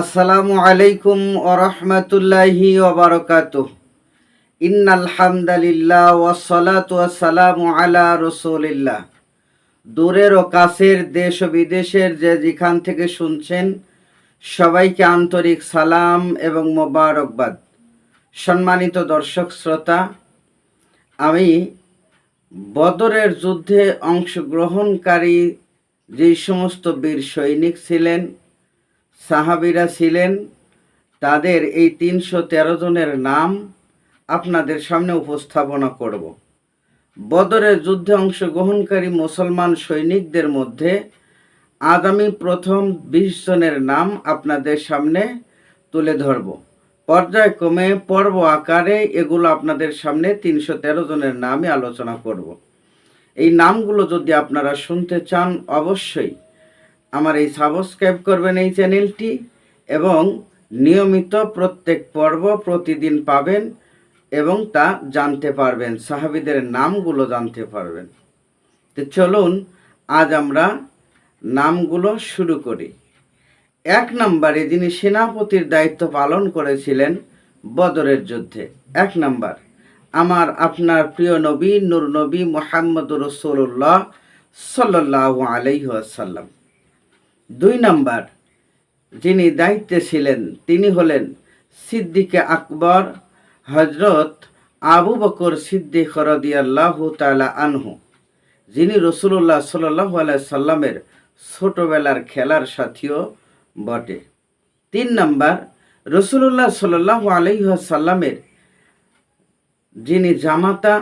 আসসালামু আলাইকুম ওরহমতুল্লাহি ওবরকাত ইন্নাল হামদালিল্লাহ ওয়াসসালাতু ওয়াসসালামু আলা রসুলিল্লাহ। দূরের ও কাছের দেশ ও বিদেশের যে যেখান থেকে শুনছেন, সবাইকে আন্তরিক সালাম এবং মোবারকবাদ। সম্মানিত দর্শক শ্রোতা, আমি বদরের যুদ্ধে অংশগ্রহণকারী যেই সমস্ত বীর সৈনিক ছিলেন সাহাবিরা ছিলেন, তাদের এই তিনশো তেরো জনের নাম আপনাদের সামনে উপস্থাপনা করব। বদরের যুদ্ধে অংশগ্রহণকারী মুসলমান সৈনিকদের মধ্যে আজ আমি প্রথম বিশ জনের নাম আপনাদের সামনে তুলে ধরব। পর্যায়ক্রমে পর্ব আকারে এগুলো আপনাদের সামনে তিনশো তেরো জনের নামই আলোচনা করব। এই নামগুলো যদি আপনারা শুনতে চান, অবশ্যই আমার এই সাবস্ক্রাইব করবেন এই চ্যানেলটি এবং নিয়মিত প্রত্যেক পর্ব প্রতিদিন পাবেন এবং তা জানতে পারবেন, সাহাবিদের নামগুলো জানতে পারবেন। তো চলুন, আজ আমরা নামগুলো শুরু করি। এক নম্বরে যিনি সেনাপতির দায়িত্ব পালন করেছিলেন বদরের যুদ্ধে। এক নম্বর, আমার আপনার প্রিয় নবী, নূর নবী মোহাম্মদ রসুল্লাহ সাল্লাহ আলাইসাল্লাম দুই নাম্বার, যিনি দায়িত্বে ছিলেন, তিনি হলেন সিদ্দিকে আকবর হজরত আবু বকর সিদ্দিক রদিয়াল্লাহ তালা আনহু, যিনি রসুল্লাহ সাল্লাহ সাল্লামের ছোটবেলার খেলার সাথীও বটে। তিন নাম্বার রসুল্লাহ সাল্লাহ আলহ্লামের যিনি জামাতা,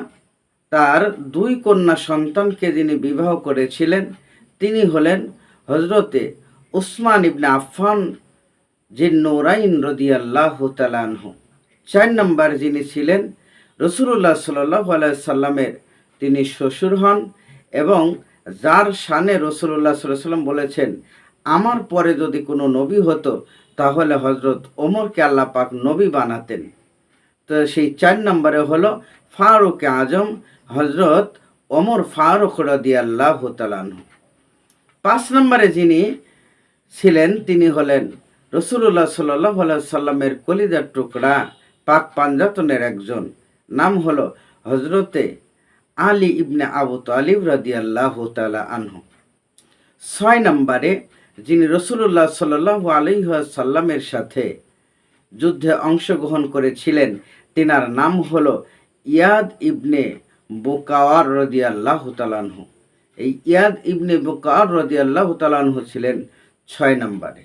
তার দুই কন্যা সন্তানকে যিনি বিবাহ করেছিলেন, তিনি হলেন হজরতে উসমান ইবনে আফফান যে নোরাইন রদিয়াল্লাহ তালানহ চার নম্বর যিনি ছিলেন রসুল্লাহ সাল্লাহ সাল্লামের তিনি শ্বশুর হন এবং যার শানে রসুল্লাহ সাল্লাম বলেছেন, আমার পরে যদি কোনো নবী হতো, তাহলে হজরত ওমরকে আল্লাহ পাক নবী বানাতেন। তো সেই চার নম্বরে হলো ফারুক আজম হজরত ওমর ফারুক রদিয়াল্লাহ তালানহ পাঁচ নম্বরে যিনি ছিলেন তিনি হলেন রসুল্লাহ সাল্লাহ সাল্লামের কলিদার টুকরা, পাক পাঞ্জাতনের একজন। নাম হলো হজরতে আলী ইবনে আবু তালিব রাদি আল্লাহ তালা আনহু। ছয় নম্বরে যিনি রসুল্লাহ সাল্লাহ আলহাসাল্লামের সাথে যুদ্ধে অংশগ্রহণ করেছিলেন, তিনার নাম হল ইয়াদ ইবনে বোকাওয়ার রদি আল্লাহ তালানহু এই ইয়াদ ইবনে বুকার রদি আল্লাহ তালানহ ছিলেন ছয় নম্বরে।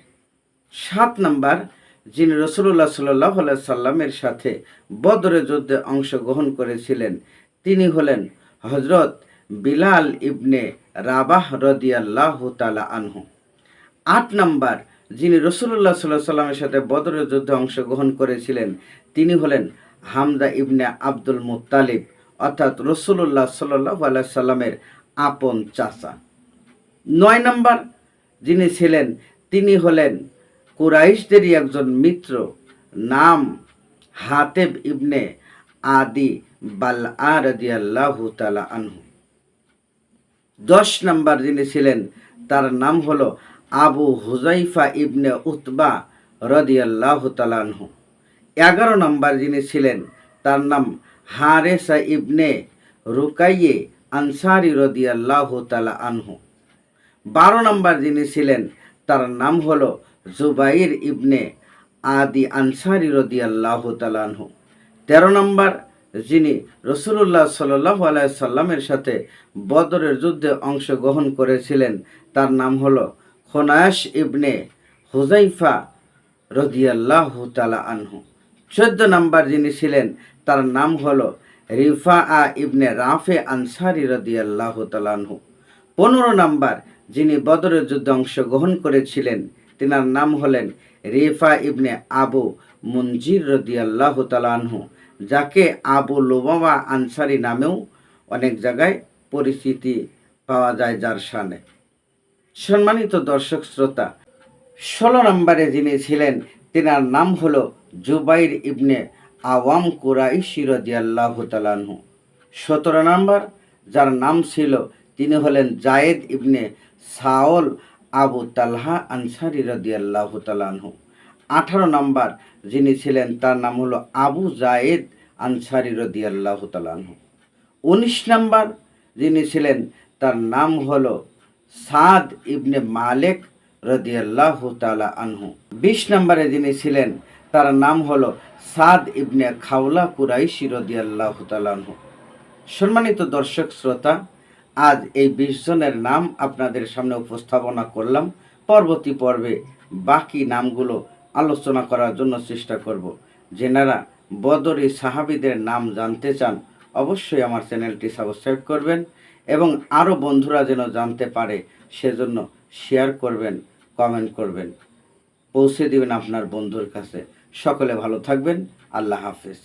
সাত নম্বর, যিনি রসুল্লাহ সাল্লাহ সাল্লামের সাথে বদরে যুদ্ধে অংশগ্রহণ করেছিলেন, তিনি হলেন হজরত বিলাল ইবনে রাবাহ রদি আল্লাহ তালা আনহু। আট নম্বর, যিনি রসুল্লাহ সাল্লাহ সাল্লামের সাথে বদরের যুদ্ধে অংশগ্রহণ করেছিলেন, তিনি হলেন হামদা ইবনে আব্দুল মুতালিব অর্থাৎ রসুল্লাহ সাল্লাহ সাল্লামের আপন চাচা। নয় নম্বর যিনি ছিলেন, তিনি হলেন কুরাইশদেরই একজন মিত্র। নাম হাতেব ইবনে আদি বাল আদিয়াল্লাহু তালা আনহু। দশ নম্বর যিনি ছিলেন, তার নাম হলো আবু হুজাইফা ইবনে উতবা রদিয়াল্লাহ তালানহু এগারো নম্বর যিনি ছিলেন, তার নাম হারেসা ইবনে রুকাইয়ে আনসারি রদি আল্লাহ তালা আনহু। বারো নম্বর যিনি ছিলেন, তার নাম হলো জুবাইর ইবনে আদি আনসারি রদি আল্লাহ তেরো নম্বর যিনি রসুল্লাহ সাল্লাহ সাল্লামের সাথে বদরের যুদ্ধে অংশগ্রহণ করেছিলেন, তার নাম হলো খোনায়স ইবনে হুজাইফা রদিয়াল্লাহ তালা আনহু। চোদ্দ নম্বর যিনি ছিলেন, তার নাম হলো রিফা আ ইবনে রাফে আনসারি রদিয়াল্লাহ তালানহু পনেরো নাম্বার যিনি বদরের যুদ্ধে অংশগ্রহণ করেছিলেন, তিনার নাম হলেন রেফা ইবনে আবু মঞ্জির রদিয়াল্লাহ তালানহু যাকে আবু লোবাবা আনসারি নামেও অনেক জায়গায় পরিচিতি পাওয়া যায় যার সানে সম্মানিত দর্শক শ্রোতা, ষোলো নম্বরে যিনি ছিলেন, তিনার নাম হলো জুবাইর ইবনে আওয়াম কুরাইশি রদিয়াল্লাহ তালানহু সতেরো নম্বর, যার নাম ছিল তিনি হলেন জায়েদ ইবনে সাওল আবু তালহা আনসারি রদিয়াল্লাহ তালানহু আঠারো নম্বর যিনি ছিলেন, তার নাম হলো আবু জায়েদ আনসারি রদি আল্লাহ তালানহু উনিশ নম্বর যিনি ছিলেন, তার নাম হলো সাদ ইবনে মালেক রদি আল্লাহ তালা আনহু। বিশ নম্বরে যিনি ছিলেন, তার নাম হলো সাদ ইবনে খাওলা কুরাইশি রদি আল্লাহ তালানহু সম্মানিত দর্শক, শ্রোতা আজ এই বিশ জনের নাম আপনাদের সামনে উপস্থাপনা করলাম। পরবর্তী পর্বে বাকি নামগুলো আলোচনা করার জন্য চেষ্টা করব। যেনারা বদরি সাহাবিদের নাম জানতে চান, অবশ্যই আমার চ্যানেলটি সাবস্ক্রাইব করবেন এবং আরও বন্ধুরা যেন জানতে পারে, সেজন্য শেয়ার করবেন, কমেন্ট করবেন। পৌঁছে দিবেন আপনার বন্ধুর কাছে। সকলে ভালো থাকবেন। আল্লাহ হাফেজ।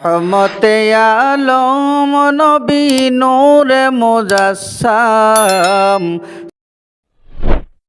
রহমতে আলম নবী নূরে মুজাসসাম